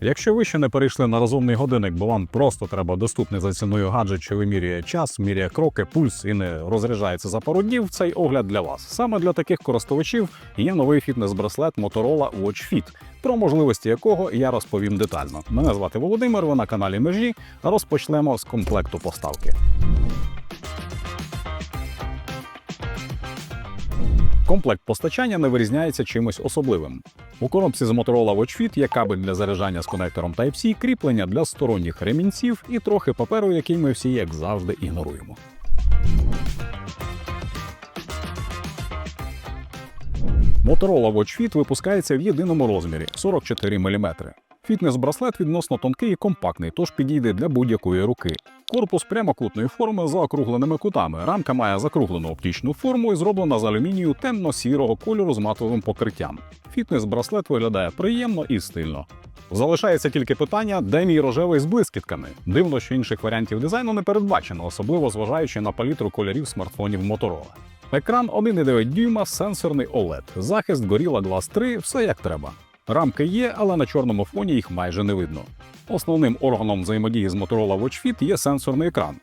Якщо ви ще не перейшли на розумний годинник, бо вам просто треба доступний за ціною гаджет, що вимірює час, міряє кроки, пульс і не розряджається за пару днів, цей огляд для вас. Саме для таких користувачів є новий фітнес-браслет Motorola Watch Fit, про можливості якого я розповім детально. Мене звати Володимир, ви на каналі Межі. Розпочнемо з комплекту поставки. Комплект постачання не вирізняється чимось особливим. У коробці з Motorola Watch Fit є кабель для заряджання з конектором Type-C, кріплення для сторонніх ремінців і трохи паперу, який ми всі, як завжди, ігноруємо. Motorola Watch Fit випускається в єдиному розмірі 44 мм. Фітнес-браслет відносно тонкий і компактний, тож підійде для будь-якої руки. Корпус прямокутної форми з округленими кутами. Рамка має закруглену оптичну форму і зроблена з алюмінію темно-сірого кольору з матовим покриттям. Фітнес-браслет виглядає приємно і стильно. Залишається тільки питання, де мій рожевий з блискітками. Дивно, що інших варіантів дизайну не передбачено, особливо зважаючи на палітру кольорів смартфонів Motorola. Екран 1,9 дюйма, сенсорний OLED, захист Gorilla Glass 3, все як треба. Рамки є, але на чорному фоні їх майже не видно. Основним органом взаємодії з Motorola WatchFit є сенсорний екран.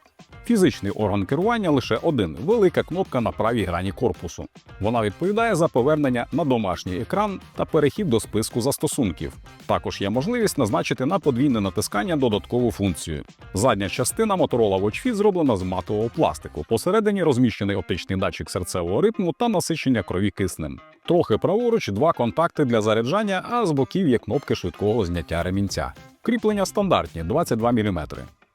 Фізичний орган керування лише один велика кнопка на правій грані корпусу. Вона відповідає за повернення на домашній екран та перехід до списку застосунків. Також є можливість назначити на подвійне натискання додаткову функцію. Задня частина Motorola Watch Fit зроблена з матового пластику. Посередині розміщений оптичний датчик серцевого ритму та насичення крові киснем. Трохи праворуч два контакти для заряджання, а з боків є кнопки швидкого зняття ремінця. Кріплення стандартні 22 мм.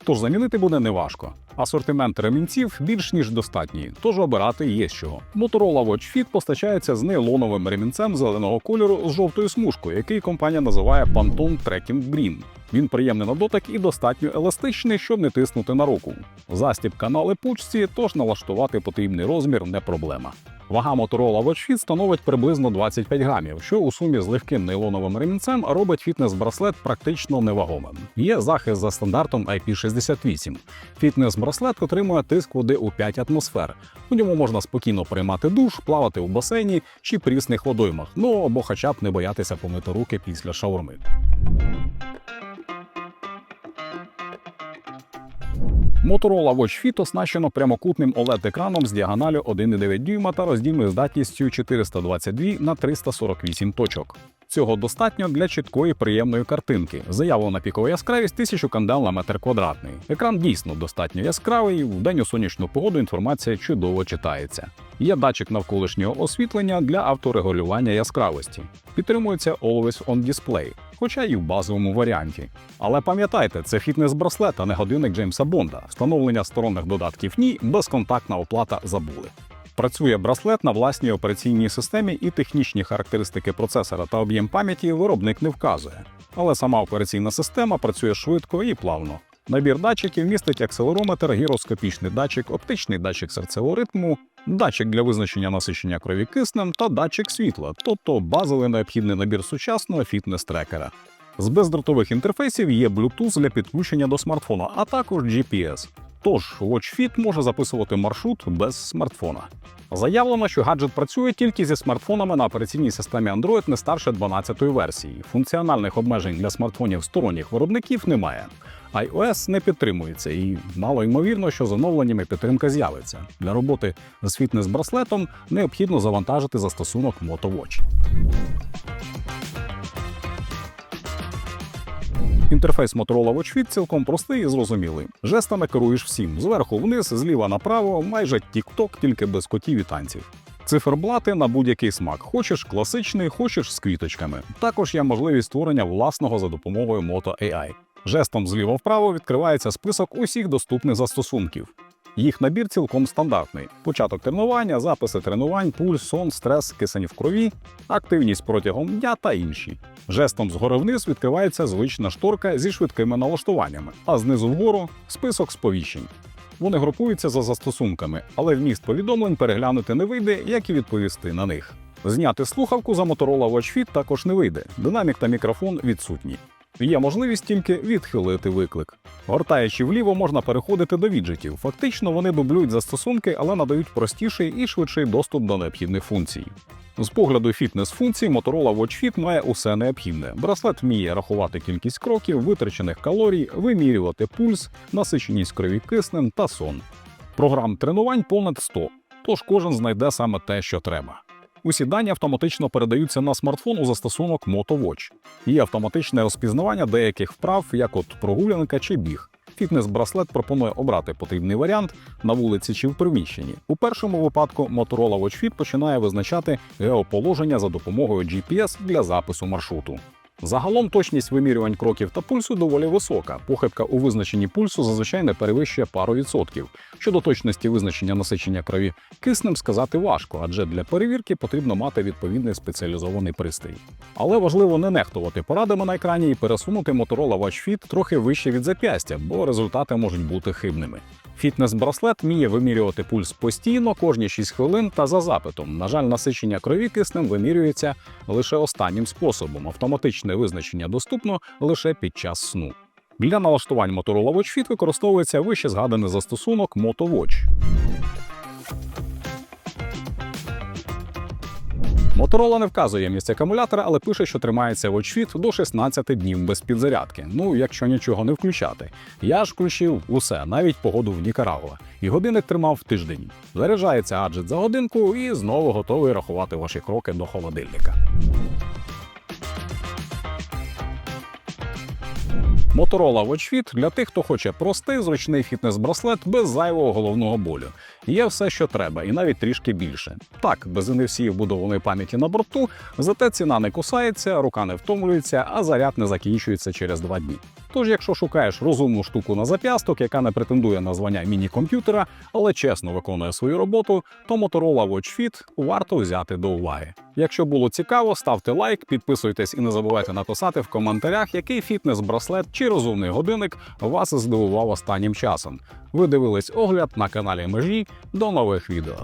Тож замінити буде неважко. Асортимент ремінців більш ніж достатній, тож обирати є з чого. Motorola Watch Fit постачається з нейлоновим ремінцем зеленого кольору з жовтою смужкою, який компанія називає Pantone Trekking Green. Він приємний на дотик і достатньо еластичний, щоб не тиснути на руку. Застібка на липучці, тож налаштувати потрібний розмір не проблема. Вага Motorola Watch Fit становить приблизно 25 грамів, що у сумі з легким нейлоновим ремінцем робить фітнес-браслет практично невагомим. Є захист за стандартом IP68. Фітнес-браслет отримує тиск води у 5 атмосфер. У ньому можна спокійно приймати душ, плавати у басейні чи прісних водоймах, ну або хоча б не боятися помити руки після шаурми. Motorola Watch Fit оснащено прямокутним OLED-екраном з діагоналю 1,9 дюйма та роздільною здатністю 422 на 348 точок. Цього достатньо для чіткої приємної картинки. Заявлена пікова яскравість 1000 кандел на метр квадратний. Екран дійсно достатньо яскравий. В день у сонячну погоду інформація чудово читається. Є датчик навколишнього освітлення для авторегулювання яскравості. Підтримується Always On Display, хоча і в базовому варіанті. Але пам'ятайте, це фітнес-браслет, а не годинник Джеймса Бонда. Встановлення сторонних додатків ні, безконтактна оплата забули. Працює браслет на власній операційній системі і технічні характеристики процесора та об'єм пам'яті виробник не вказує. Але сама операційна система працює швидко і плавно. Набір датчиків містить акселерометр, гіроскопічний датчик, оптичний датчик серцевого ритму, датчик для визначення насичення крові киснем та датчик світла, тобто базовий необхідний набір сучасного фітнес-трекера. З бездротових інтерфейсів є Bluetooth для підключення до смартфона, а також GPS. Тож Watch Fit може записувати маршрут без смартфона. Заявлено, що гаджет працює тільки зі смартфонами на операційній системі Android не старше 12-ї версії. Функціональних обмежень для смартфонів сторонніх виробників немає. iOS не підтримується, і мало ймовірно, що з оновленнями підтримка з'явиться. Для роботи з фітнес-браслетом необхідно завантажити застосунок MotoWatch. Інтерфейс Motorola Watch Fit цілком простий і зрозумілий. Жестами керуєш всім зверху вниз, зліва направо, майже тік-ток, тільки без котів і танців. Циферблати на будь-який смак. Хочеш класичний, хочеш з квіточками. Також є можливість створення власного за допомогою Moto AI. Жестом зліва вправо відкривається список усіх доступних застосунків. Їх набір цілком стандартний: початок тренування, записи тренувань, пульс, сон, стрес, кисень в крові, активність протягом дня та інші. Жестом згори вниз відкривається звична шторка зі швидкими налаштуваннями, а знизу вгору список сповіщень. Вони групуються за застосунками, але вміст повідомлень переглянути не вийде, як і відповісти на них. Зняти слухавку за Motorola Watch Fit також не вийде. Динамік та мікрофон відсутні. Є можливість тільки відхилити виклик. Гортаючи вліво, можна переходити до віджитів. Фактично вони дублюють застосунки, але надають простіший і швидший доступ до необхідних функцій. З погляду фітнес-функцій Motorola Watch Fit має усе необхідне. Браслет вміє рахувати кількість кроків, витрачених калорій, вимірювати пульс, насиченість крові киснем та сон. Програм тренувань понад 100, тож кожен знайде саме те, що треба. Усі дані автоматично передаються на смартфон у застосунок MotoWatch. Є автоматичне розпізнавання деяких вправ, як от прогулянка чи біг. Фітнес-браслет пропонує обрати потрібний варіант на вулиці чи в приміщенні. У першому випадку Motorola Watch Fit починає визначати геоположення за допомогою GPS для запису маршруту. Загалом точність вимірювань кроків та пульсу доволі висока. Похибка у визначенні пульсу зазвичай не перевищує пару відсотків. Щодо точності визначення насичення крові киснем сказати важко, адже для перевірки потрібно мати відповідний спеціалізований пристрій. Але важливо не нехтувати порадами на екрані і пересунути Motorola Watch Fit трохи вище від зап'ястя, бо результати можуть бути хибними. Фітнес-браслет вміє вимірювати пульс постійно кожні 6 хвилин та за запитом. На жаль, насичення крові киснем вимірюється лише останнім способом. Автоматичне визначення доступно лише під час сну. Для налаштувань Motorola Watch Fit використовується вище згаданий застосунок MotoWatch. Motorola не вказує ємність акумулятора, але пише, що тримається Watch Fit до 16 днів без підзарядки. Ну, якщо нічого не включати. Я ж включив усе, навіть погоду в Нікарагуа. І годинник тримав тиждень. Заряджається гаджет за годинку і знову готовий рахувати ваші кроки до холодильника. Motorola Watch Fit для тих, хто хоче простий зручний фітнес-браслет без зайвого головного болю. Є все, що треба, і навіть трішки більше. Так, без NFC вбудованої пам'яті на борту, зате ціна не кусається, рука не втомлюється, а заряд не закінчується через два дні. Тож, якщо шукаєш розумну штуку на зап'ясток, яка не претендує на звання міні-комп'ютера, але чесно виконує свою роботу, то Motorola Watch Fit варто взяти до уваги. Якщо було цікаво, ставте лайк, підписуйтесь і не забувайте написати в коментарях, який фітнес-браслет чи розумний годинник вас здивував останнім часом. Ви дивились огляд на каналі Межі. До нових відео.